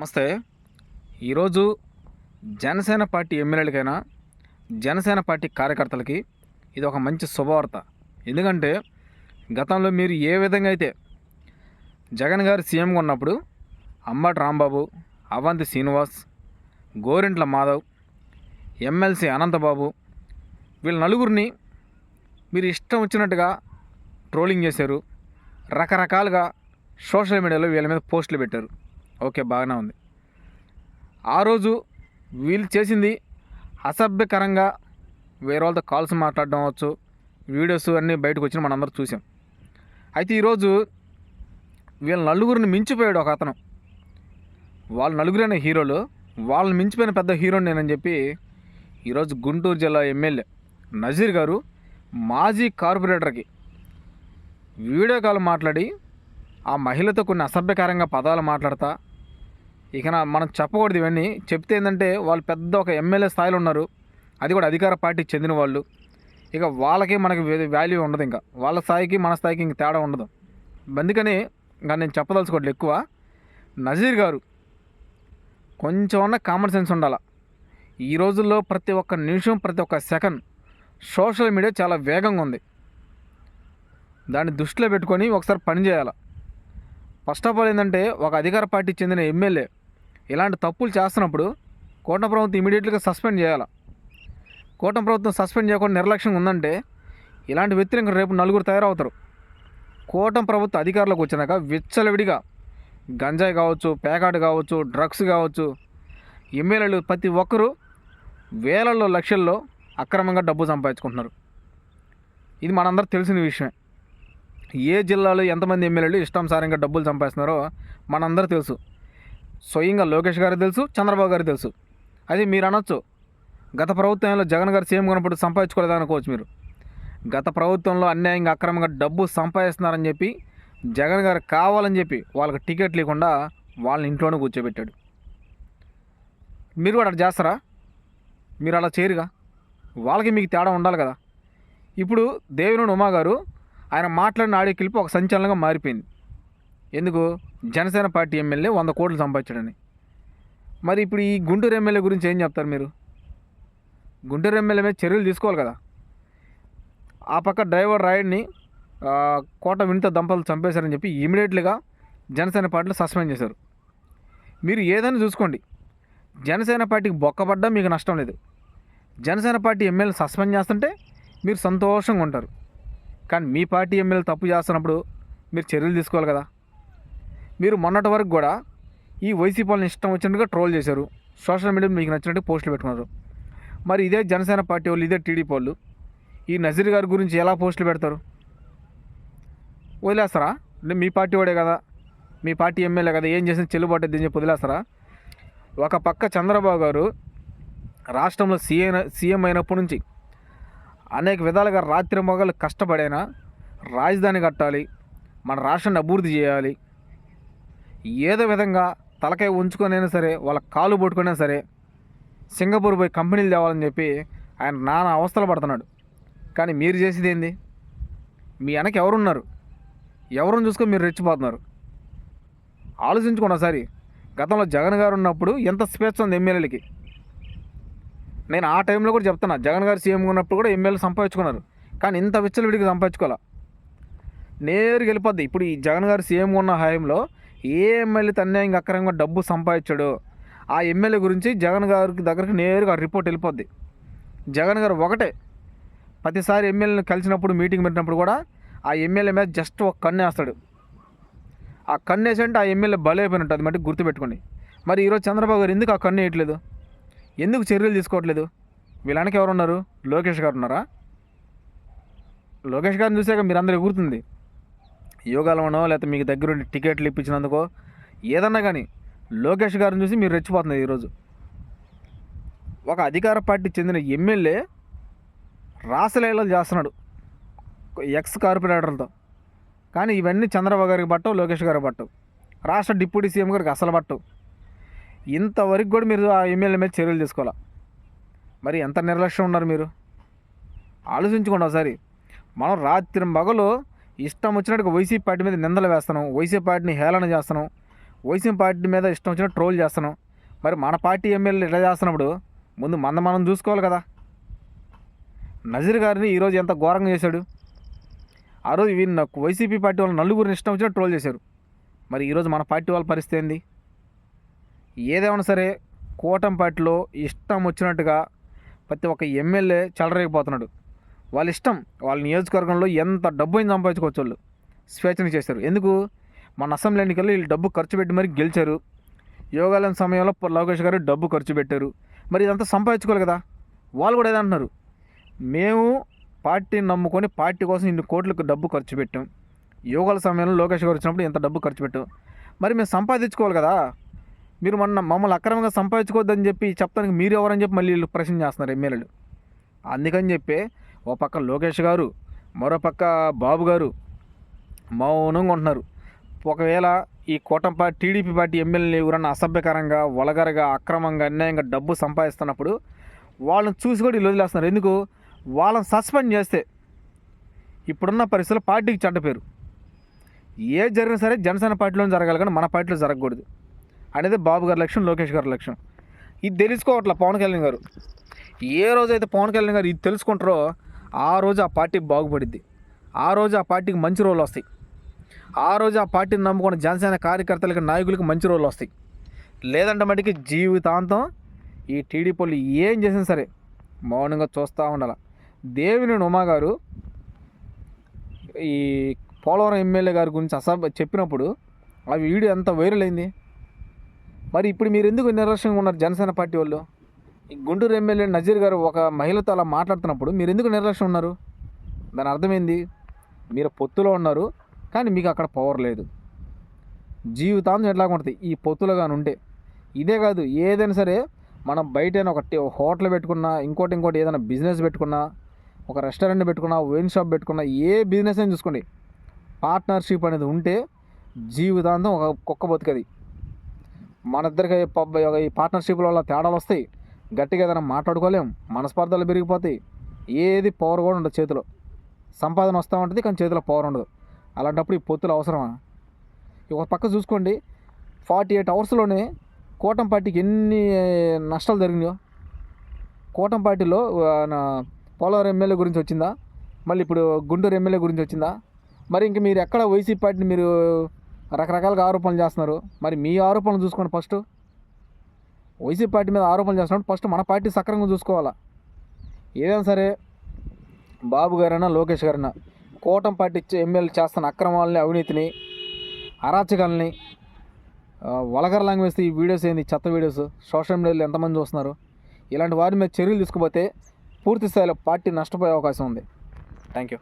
నమస్తే. ఈరోజు జనసేన పార్టీ ఎమ్మెల్యేలకైనా జనసేన పార్టీ కార్యకర్తలకి ఇది ఒక మంచి శుభవార్త. ఎందుకంటే గతంలో మీరు ఏ విధంగా అయితే జగన్ గారు సీఎంగా ఉన్నప్పుడు అంబటి రాంబాబు అవంతి శ్రీనివాస్ గోరింట్ల మాధవ్ ఎమ్మెల్సీ అనంతబాబు వీళ్ళ నలుగురిని మీరు ఇష్టం వచ్చినట్టుగా ట్రోలింగ్ చేశారు. రకరకాలుగా సోషల్ మీడియాలో వీళ్ళ మీద పోస్టులు పెట్టారు. ఓకే బాగానే ఉంది. ఆ రోజు వీళ్ళు చేసింది అసభ్యకరంగా వేరే వాళ్ళతో కాల్స్ మాట్లాడడం అవచ్చు వీడియోస్ అన్నీ బయటకు వచ్చిన మనందరూ చూసాం. అయితే ఈరోజు వీళ్ళ నలుగురిని మించిపోయాడు ఒక అతను. వాళ్ళ నలుగురైన హీరోలు వాళ్ళని మించిపోయిన పెద్ద హీరో నేనని చెప్పి ఈరోజు గుంటూరు జిల్లా ఎమ్మెల్యే నజీర్ గారు మాజీ కార్పొరేటర్కి వీడియో కాల్ మాట్లాడి ఆ మహిళతో కొన్ని అసభ్యకరంగా పదాలు మాట్లాడతా ఇక మనం చెప్పకూడదు ఇవన్నీ. చెప్తే ఏంటంటే వాళ్ళు పెద్ద ఒక ఎమ్మెల్యే స్థాయిలో ఉన్నారు. అది కూడా అధికార పార్టీకి చెందిన వాళ్ళు. ఇక వాళ్ళకి మనకి వాల్యూ ఉండదు ఇంకా. వాళ్ళ స్థాయికి మన స్థాయికి ఇంక తేడా ఉండదు. అందుకని ఇంకా నేను చెప్పదలుచుకోవట్లేదు ఎక్కువ. నజీర్ గారు కొంచెం ఉన్న కామన్ సెన్స్ ఉండాల? ఈ రోజుల్లో ప్రతి ఒక్క నిమిషం ప్రతి ఒక్క సెకండ్ సోషల్ మీడియా చాలా వేగంగా ఉంది. దాన్ని దృష్టిలో పెట్టుకొని ఒకసారి పనిచేయాలి ఫస్ట్ ఆఫ్ ఆల్ ఏంటంటే ఒక అధికార పార్టీకి చెందిన ఎమ్మెల్యే ఇలాంటి తప్పులు చేస్తున్నప్పుడు కూటమి ప్రభుత్వం ఇమీడియట్గా సస్పెండ్ చేయాలి. కూటమి ప్రభుత్వం సస్పెండ్ చేయకుండా నిర్లక్ష్యంగా ఉందంటే ఇలాంటి వ్యక్తులు ఇంకా రేపు నలుగురు తయారవుతారు. కూటమి ప్రభుత్వ అధికారులకు వచ్చినాక విచ్చలవిడిగా గంజాయి కావచ్చు పేకాటు కావచ్చు డ్రగ్స్ కావచ్చు ఎమ్మెల్యేలు ప్రతి ఒక్కరూ వేలల్లో లక్షల్లో అక్రమంగా డబ్బు సంపాదించుకుంటున్నారు. ఇది మనందరూ తెలిసిన విషయమే. ఏ జిల్లాలో ఎంతమంది ఎమ్మెల్యేలు ఇష్టానుసారంగా డబ్బులు సంపాదిస్తున్నారో మనందరూ తెలుసు. స్వయంగా లోకేష్ గారు తెలుసు చంద్రబాబు గారు తెలుసు. అది మీరు అనొచ్చు. గత ప్రభుత్వంలో జగన్ గారు సీఎం కొనప్పుడు సంపాదించుకోలేదు అనుకోవచ్చు మీరు. గత ప్రభుత్వంలో అన్యాయంగా అక్రమంగా డబ్బు సంపాదిస్తున్నారని చెప్పి జగన్ గారు కావాలని చెప్పి వాళ్ళకి టికెట్ లేకుండా వాళ్ళని ఇంట్లోనే కూర్చోబెట్టాడు. మీరు కూడా అట్లా చేస్తారా? మీరు అలా చేయరుగా? వాళ్ళకి మీకు తేడా ఉండాలి కదా. ఇప్పుడు దేవినేని ఉమా గారు ఆయన మాట్లాడిన ఆడియో క్లిప్ ఒక సంచలనంగా మారిపోయింది. ఎందుకు? జనసేన పార్టీ ఎమ్మెల్యే వంద కోట్లు సంపాదించడని. మరి ఇప్పుడు ఈ గుంటూరు ఎమ్మెల్యే గురించి ఏం చెప్తారు మీరు? గుంటూరు ఎమ్మెల్యే మీద చర్యలు తీసుకోవాలి కదా. ఆ పక్క డ్రైవర్ రాయుడిని కోట వినిత దంపతులు చంపేశారని చెప్పి ఇమీడియట్లీగా జనసేన పార్టీలో సస్పెండ్ చేశారు. మీరు ఏదైనా చూసుకోండి. జనసేన పార్టీకి బొక్కబడ్డా మీకు నష్టం లేదు. జనసేన పార్టీ ఎమ్మెల్యే సస్పెండ్ చేస్తుంటే మీరు సంతోషంగా ఉంటారు. కానీ మీ పార్టీ ఎమ్మెల్యే తప్పు చేస్తున్నప్పుడు మీరు చర్యలు తీసుకోవాలి కదా. మీరు మొన్నటి వరకు కూడా ఈ వైసీపీ వాళ్ళని ఇష్టం వచ్చినట్టుగా ట్రోల్ చేశారు. సోషల్ మీడియా మీకు నచ్చినట్టు పోస్టులు పెట్టుకున్నారు. మరి ఇదే జనసేన పార్టీ వాళ్ళు ఇదే టీడీపీ వాళ్ళు ఈ నజీర్ గారి గురించి ఎలా పోస్టులు పెడతారు? వదిలేస్తారా? అంటే మీ పార్టీ వాడే కదా మీ పార్టీ ఎమ్మెల్యే కదా ఏం చేసినా చెల్లుబాటు అని చెప్పి వదిలేస్తారా? ఒక పక్క చంద్రబాబు గారు రాష్ట్రంలో సీఎం సీఎం అయినప్పటి నుంచి అనేక విధాలుగా రాత్రి మొగలు కష్టపడైనా రాజధాని కట్టాలి మన రాష్ట్రాన్ని అభివృద్ధి చేయాలి. ఏదో విధంగా తలకాయ ఉంచుకొనైనా సరే వాళ్ళ కాలు పట్టుకున్నా సరే సింగపూర్ పోయి కంపెనీలు తేవాలని చెప్పి ఆయన నానా అవస్థలు పడుతున్నాడు. కానీ మీరు చేసేది ఏంది? మీ వెనక ఎవరున్నారు? ఎవరిని చూసుకొని మీరు రెచ్చిపోతున్నారు? ఆలోచించుకోండి ఒకసారి. గతంలో జగన్ గారు ఉన్నప్పుడు ఎంత స్వేచ్ఛ ఉంది ఎమ్మెల్యేలకి? నేను ఆ టైంలో కూడా చెప్తున్నా. జగన్ గారు సీఎం ఉన్నప్పుడు కూడా ఎమ్మెల్యే సంపాదించుకున్నారు. కానీ ఇంత విచ్చలవిడిగా సంపాదించుకోవాలా? నేరుగా వెళ్ళిపోద్ది. ఇప్పుడు ఈ జగన్ గారు సీఎం ఉన్న హయాంలో ఏ ఎమ్మెల్యే అన్యాయంగా అక్రమంగా డబ్బు సంపాదించాడో ఆ ఎమ్మెల్యే గురించి జగన్ గారికి దగ్గరికి నేరుగా రిపోర్ట్ వెళ్ళిపోద్ది. జగన్ గారు ఒకటే. ప్రతిసారి ఎమ్మెల్యేని కలిసినప్పుడు మీటింగ్ పెట్టినప్పుడు కూడా ఆ ఎమ్మెల్యే మీద జస్ట్ ఒక కన్ను వేస్తాడు. ఆ కన్ను వేసంటే ఆ ఎమ్మెల్యే బలైపోయినట్టు అది మట్టి గుర్తుపెట్టుకోండి. మరి ఈరోజు చంద్రబాబు గారు ఎందుకు ఆ కన్ను వేయట్లేదు? ఎందుకు చర్యలు తీసుకోవట్లేదు? వీళ్ళకి ఎవరు ఉన్నారు లోకేష్ గారు ఉన్నారా? లోకేష్ గారిని చూసాక మీరందరూ ఎగురుతుంది యోగాలమనో లేకపోతే మీకు దగ్గరుండి టికెట్లు ఇప్పించినందుకో ఏదన్నా కానీ లోకేష్ గారిని చూసి మీరు రెచ్చిపోతున్నారు ఈరోజు. ఒక అధికార పార్టీ చెందిన ఎమ్మెల్యే రాసలీలలు చేస్తున్నాడు. ఎక్స్ కార్పొరేటర్లతో. కానీ ఇవన్నీ చంద్రబాబు గారికి పట్టవు లోకేష్ గారికి పట్టవు. రాష్ట్ర డిప్యూటీ సీఎం గారికి అసలు పట్టవు. ఇంతవరకు కూడా మీరు ఆ ఎమ్మెల్యే మీద చర్యలు తీసుకోవాలా? మరి ఎంత నిర్లక్ష్యం ఉన్నారు మీరు? ఆలోచించుకోండి ఒకసారి. మనం రాత్రి మగలు ఇష్టం వచ్చినట్టుగా వైసీపీ పార్టీ మీద నిందలు వేస్తున్నాం వైసీపీ పార్టీని హేళన చేస్తున్నాం వైసీపీ పార్టీ మీద ఇష్టం వచ్చిన ట్రోల్ చేస్తున్నాం. మరి మన పార్టీ ఎమ్మెల్యే ఇట్లా చేస్తున్నప్పుడు ముందు మంద మనం చూసుకోవాలి కదా. నజీర్ గారిని ఈరోజు ఎంత ఘోరంగా చేశాడు? ఆ రోజు వీళ్ళు నాకు వైసీపీ పార్టీ వాళ్ళు నలుగురిని ఇష్టం వచ్చినట్టు ట్రోల్ చేశారు. మరి ఈరోజు మన పార్టీ వాళ్ళ పరిస్థితి ఏంది? ఏదేమైనా సరే కూటమి పార్టీలో ఇష్టం వచ్చినట్టుగా ప్రతి ఒక్క ఎమ్మెల్యే చెలరేగిపోతున్నాడు. వాళ్ళ ఇష్టం వాళ్ళ నియోజకవర్గంలో ఎంత డబ్బు అయినా సంపాదించుకోవచ్చు వాళ్ళు. స్వేచ్ఛను చేశారు. ఎందుకు? మన అసెంబ్లీ ఎన్నికల్లో వీళ్ళు డబ్బు ఖర్చు పెట్టి మరి గెలిచారు. యోగాలయం సమయంలో లోకేష్ గారు డబ్బు ఖర్చు పెట్టారు. మరి ఇదంతా సంపాదించుకోవాలి కదా? వాళ్ళు కూడా ఏదంటున్నారు మేము పార్టీని నమ్ముకొని పార్టీ కోసం ఇన్ని కోట్లకు డబ్బు ఖర్చు పెట్టాం. యోగాల సమయంలో లోకేష్ గారు వచ్చినప్పుడు ఎంత డబ్బు ఖర్చు పెట్టాం. మరి మేము సంపాదించుకోవాలి కదా? మీరు మొన్న మమ్మల్ని అక్రమంగా సంపాదించుకోవద్దని చెప్పి చెప్తానికి మీరు ఎవరని చెప్పి మళ్ళీ వీళ్ళు ప్రశ్న చేస్తున్నారు ఎమ్మెల్యేలు. అందుకని చెప్పి ఓ పక్క లోకేష్ గారు మరో పక్క బాబు గారు మౌనంగా ఉంటున్నారు. ఒకవేళ ఈ కూటమి పార్టీ టీడీపీ పార్టీ ఎమ్మెల్యేలు ఎవరన్నా అసభ్యకరంగా వలగరగా అక్రమంగా అన్యాయంగా డబ్బు సంపాదిస్తున్నప్పుడు వాళ్ళని చూసి కూడా వీళ్ళు వదిలేస్తున్నారు. ఎందుకు? వాళ్ళని సస్పెండ్ చేస్తే ఇప్పుడున్న పరిస్థితుల్లో పార్టీకి చెడ్డ పేరు. ఏ జరిగినా సరే జనసేన పార్టీలో జరగాలి కానీ మన పార్టీలో జరగకూడదు. అనేది బాబు గారి లక్ష్యం లోకేష్ గారి లక్ష్యం. ఇది తెలుసుకోవట్లా పవన్ కళ్యాణ్ గారు. ఏ రోజైతే పవన్ కళ్యాణ్ గారు ఇది తెలుసుకుంటారో ఆ రోజు ఆ పార్టీ బాగుపడిద్ది. ఆ రోజు ఆ పార్టీకి మంచి రోజులు వస్తాయి. ఆ రోజు ఆ పార్టీని నమ్ముకున్న జనసేన కార్యకర్తలకు నాయకులకి మంచి రోజులు వస్తాయి. లేదంటే మటుకి జీవితాంతం ఈ టీడీపీ వాళ్ళు ఏం చేసినా సరే మౌనంగా చూస్తూ ఉండాలి. దేవిని ఉమా గారు ఈ పోలవరం ఎమ్మెల్యే గారి గురించి అసభ చెప్పినప్పుడు ఆ వీడియో ఎంత వైరల్ అయింది? మరి ఇప్పుడు మీరు ఎందుకు నిర్లక్ష్యంగా ఉన్నారు? జనసేన పార్టీ వాళ్ళు. గుంటూరు ఎమ్మెల్యే నజీర్ గారు ఒక మహిళతో అలా మాట్లాడుతున్నప్పుడు మీరు ఎందుకు నిర్లక్ష్యం ఉన్నారు? దాని అర్థమైంది? మీరు పొత్తులో ఉన్నారు కానీ మీకు అక్కడ పవర్ లేదు. జీవితాంతం ఎట్లా ఉంటుంది? ఈ పొత్తులో కానీ ఉంటే. ఇదే కాదు ఏదైనా సరే మనం బయట ఒక హోటల్ పెట్టుకున్నా ఇంకోటి ఇంకోటి ఏదైనా బిజినెస్ పెట్టుకున్నా ఒక రెస్టారెంట్ పెట్టుకున్నా వైన్ షాప్ పెట్టుకున్నా ఏ బిజినెస్ అయినా చూసుకోండి. పార్ట్నర్షిప్ అనేది ఉంటే జీవితాంతం ఒక కుక్క బతుకది. మన ఇద్దరికి పబ్ ఈ పార్ట్నర్షిప్లో వల్ల తేడాలు వస్తాయి. గట్టిగా ఏదైనా మాట్లాడుకోలేం. మనస్పర్ధలు పెరిగిపోతాయి. ఏది పవర్ కూడా ఉండదు చేతిలో. సంపాదన వస్తూ ఉంటుంది కానీ చేతిలో పవర్ ఉండదు. అలాంటప్పుడు ఈ పొత్తులు అవసరమా? ఒక పక్క చూసుకోండి. ఫార్టీ ఎయిట్ అవర్స్లోనే కూటమి పార్టీకి ఎన్ని నష్టాలు జరిగినాయో? కూటమి పార్టీలో నా పోలవరం ఎమ్మెల్యే గురించి వచ్చిందా? మళ్ళీ ఇప్పుడు గుంటూరు ఎమ్మెల్యే గురించి వచ్చిందా? మరి ఇంక మీరు ఎక్కడ వైసీపీ పార్టీని మీరు రకరకాలుగా ఆరోపణలు చేస్తున్నారు. మరి మీ ఆరోపణలు చూసుకోండి ఫస్ట్. వైసీపీ పార్టీ మీద ఆరోపణలు చేస్తున్నాడు ఫస్ట్ మన పార్టీ సక్రమంగా చూసుకోవాలా? ఏదైనా సరే బాబు గారైనా లోకేష్ గారైనా కూటం పార్టీ ఇచ్చే ఎమ్మెల్యే చేస్తున్న అక్రమాలని అవినీతిని అరాచకాలని ఆ, వలగర లాంగ్వేజ్ ఈ వీడియోస్ ఏంది చెత్త వీడియోస్ సోషల్ మీడియాలో ఎంతమంది చూస్తున్నారు? ఇలాంటి వారి మీద చర్యలు తీసుకుపోతే పూర్తి స్థాయిలో పార్టీ నష్టపోయే అవకాశం ఉంది. Thank you.